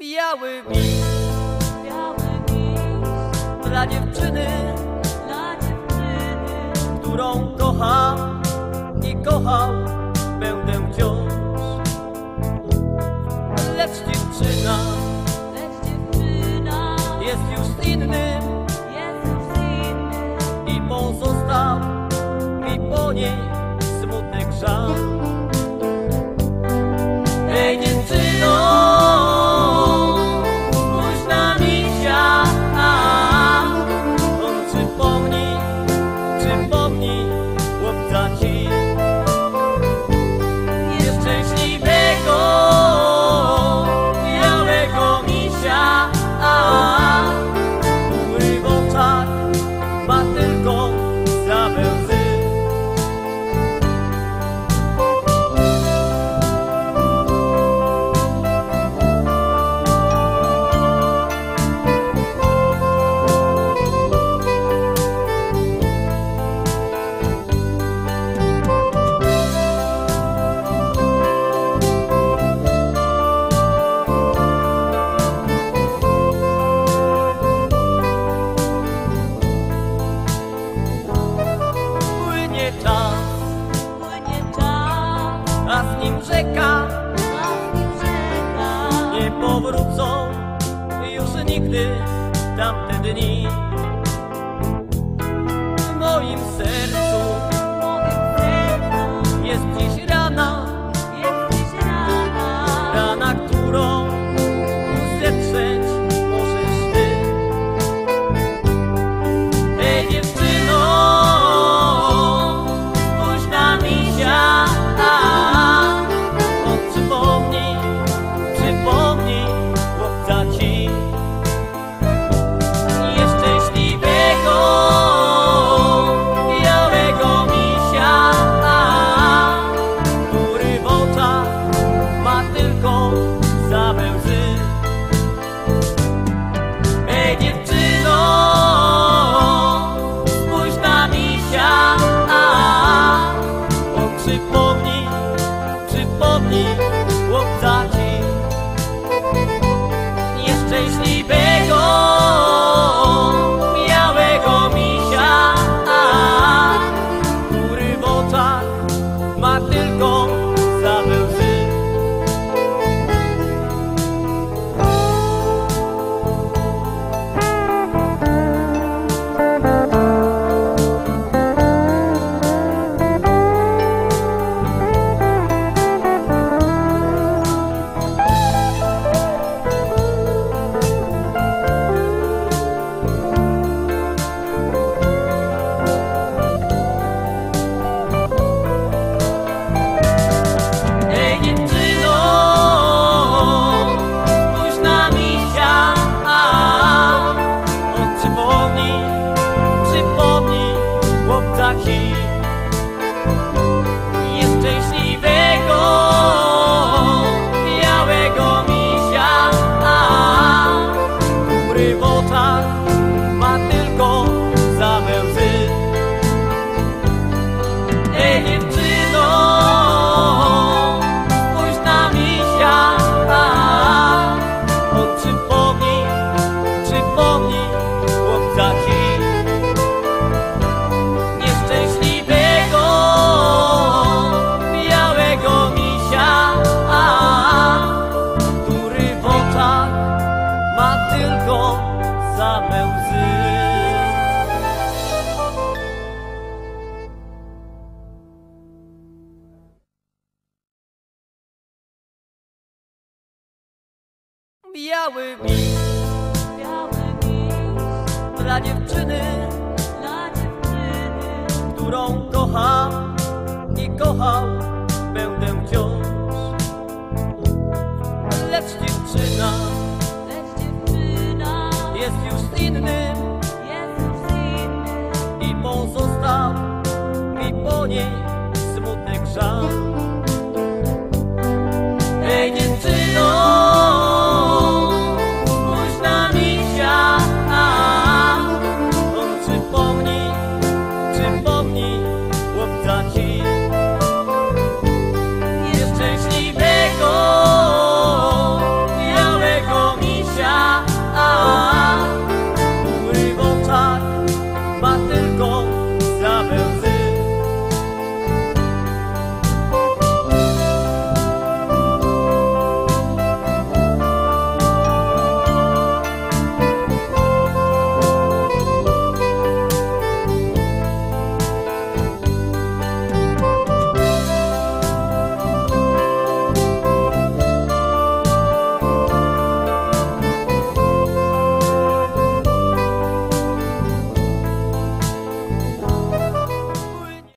Biały mis, biały mis dla dziewczyny, dla dziewczyny, którą kocham i kochał będę wciąż. Lecz dziewczyna, lecz dziewczyna jest już z innym, jest już z i pozostał mi po niej. ucieka Nie powrócą już nigdy tamte dni up that taki nieszczęśliwego białego misia, a, a, same łzy. Biały mis, biały mis dla dziewczyny, dla dziewczyny, którą kocham i kochał. płomień, smutny grzał.